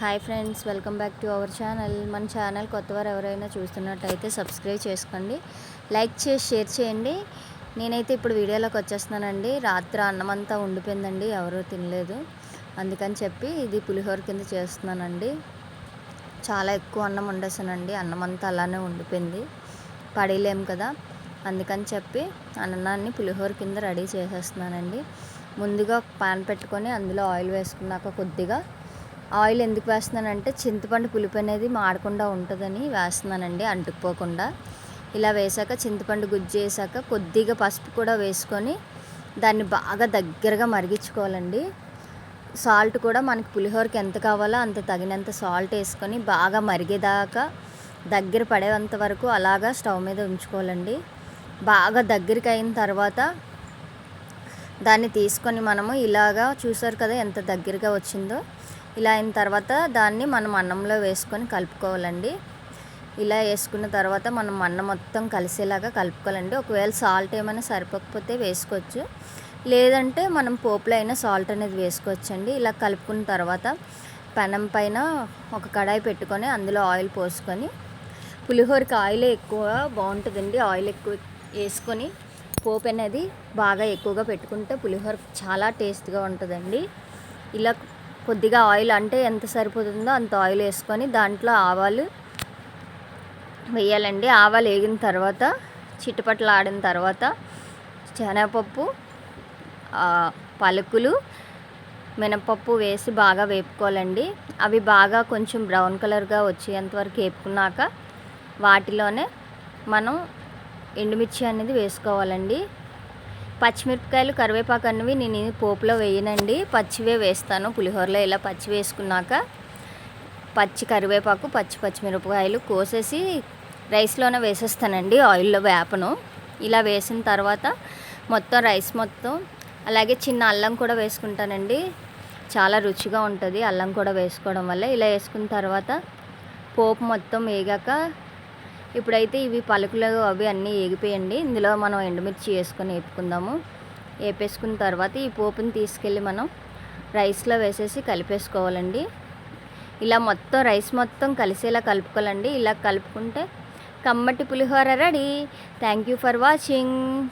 Hi friends welcome back to our channel. మన channel కొత్తవారు ఎవరైనా చూస్తున్నట్టయితే సబ్స్క్రైబ్ చేసుకోండి. లైక్ చేసి షేర్ చేయండి. నేనైతే ఇప్పుడు వీడియోలోకి వచ్చేస్తున్నానండి. రాత్రి అన్నం అంతా ఉండిపోయిందండి. ఎవరూ తినలేదు. అందుకని చెప్పి ఇది పులిహోర కింద చేస్తున్నానండి. చాలా ఎక్కువ అన్నం వండేసానండి. అన్నం అంతా అలానే ఉండిపోయింది. పడేయలేము కదా. అందుకని చెప్పి అన్నాన్ని పులిహోర కింద రెడీ చేసేస్తున్నానండి. ముందుగా పాన్ పెట్టుకొని అందులో ఆయిల్ వేసుకున్నాక కొద్దిగా ఆయిల్ ఎందుకు వేస్తున్నానంటే చింతపండు పులుపు అనేది మాడకుండా ఉంటుందని వేస్తున్నానండి అంటుకుపోకుండా. ఇలా వేసాక చింతపండు గుజ్జు వేసాక కొద్దిగా పసుపు కూడా వేసుకొని దాన్ని బాగా దగ్గరగా మరిగించుకోవాలండి. సాల్ట్ కూడా మనకి పులిహోరకి ఎంత కావాలో అంత తగినంత సాల్ట్ వేసుకొని బాగా మరిగేదాకా దగ్గర పడేంత వరకు అలాగా స్టవ్ మీద ఉంచుకోవాలండి. బాగా దగ్గరికి అయిన తర్వాత దాన్ని తీసుకొని మనము ఇలాగా చూసారు కదా ఎంత దగ్గరగా వచ్చిందో ఇలా అయిన తర్వాత దాన్ని మనం అన్నంలో వేసుకొని కలుపుకోవాలండి. ఇలా వేసుకున్న తర్వాత మనం అన్నం మొత్తం కలిసేలాగా కలుపుకోవాలండి. ఒకవేళ సాల్ట్ ఏమైనా సరిపోకపోతే వేసుకోవచ్చు. లేదంటే మనం పోపులో అయినా సాల్ట్ అనేది వేసుకోవచ్చు అండి ఇలా కలుపుకున్న తర్వాత పెనం పైన ఒక కడాయి పెట్టుకొని అందులో ఆయిల్ పోసుకొని పులిహోరకి ఆయిల్ ఎక్కువ బాగుంటుందండి. ఆయిల్ ఎక్కువ వేసుకొని పోపు అనేది బాగా ఎక్కువగా పెట్టుకుంటే పులిహోర చాలా టేస్ట్గా ఉంటుందండి. ఇలా కొద్దిగా ఆయిల్ అంటే ఎంత సరిపోతుందో అంత ఆయిల్ వేసుకొని దాంట్లో ఆవాలు వేయాలండి. ఆవాలు వేగిన తర్వాత చిట్టుపట్లు ఆడిన తర్వాత శనగపప్పు పలుకులు మినపప్పు వేసి బాగా వేపుకోవాలండి. అవి బాగా కొంచెం బ్రౌన్ కలర్గా వచ్చేంతవరకు వేపుకున్నాక వాటిలోనే మనం ఎండుమిర్చి అనేది వేసుకోవాలండి. పచ్చిమిరపకాయలు కరివేపాకు అన్నవి నేను పోపులో వేయనండి. పచ్చివే వేస్తాను. పులిహోరలో ఇలా పచ్చి వేసుకున్నాక పచ్చి కరివేపాకు పచ్చి పచ్చిమిరపకాయలు కోసేసి రైస్లోనే వేసేస్తానండి ఆయిల్లో వేపను. ఇలా వేసిన తర్వాత మొత్తం రైస్ మొత్తం అలాగే చిన్న అల్లం కూడా వేసుకుంటానండి. చాలా రుచిగా ఉంటుంది అల్లం కూడా వేసుకోవడం వల్ల. ఇలా వేసుకున్న తర్వాత పోపు మొత్తం వేగాక ఇప్పుడైతే ఇవి పలుకులు అవి అన్నీ ఏగిపోయండి. ఇందులో మనం ఎండుమిర్చి వేసుకొని వేపుకుందాము వేపేసుకున్న తర్వాత ఈ పోపుని తీసుకెళ్ళి మనం రైస్లో వేసేసి కలిపేసుకోవాలండి. ఇలా మొత్తం రైస్ మొత్తం కలిసేలా కలుపుకోవాలండి. ఇలా కలుపుకుంటే కమ్మటి పులిహోర ready. Thank you for watching.